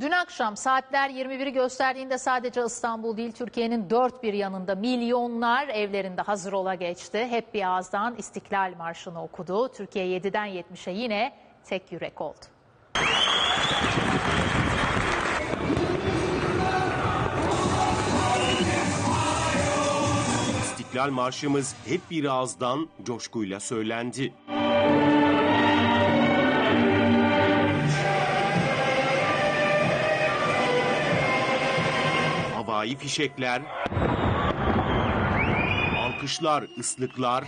Dün akşam saatler 21'i gösterdiğinde sadece İstanbul değil Türkiye'nin dört bir yanında milyonlar evlerinde hazır ola geçti. Hep bir ağızdan İstiklal Marşı'nı okudu. Türkiye 7'den 70'e yine tek yürek oldu. İstiklal Marşımız hep bir ağızdan coşkuyla söylendi. Havai fişekler, alkışlar, ıslıklar,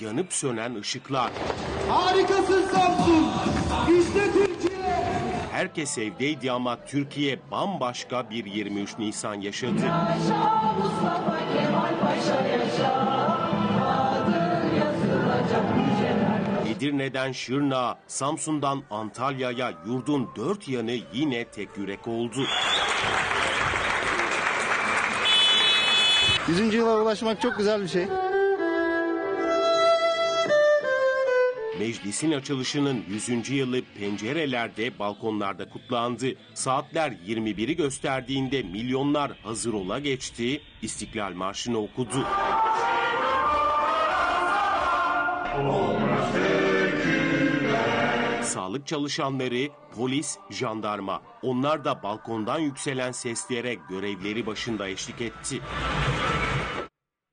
yanıp sönen ışıklar. Harikasın Samsun. İşte Türkiye. Herkes evdeydi ama Türkiye bambaşka bir 23 Nisan yaşadı. Edirne'den Şırnağa, Samsun'dan Antalya'ya yurdun dört yanı yine tek yürek oldu. 100. yıla ulaşmak çok güzel bir şey. Meclisin açılışının 100. yılı pencerelerde, balkonlarda kutlandı. Saatler 21'i gösterdiğinde milyonlar hazır ola geçti, İstiklal Marşı'nı okudu. Sağlık çalışanları, polis, jandarma. Onlar da balkondan yükselen seslere görevleri başında eşlik etti.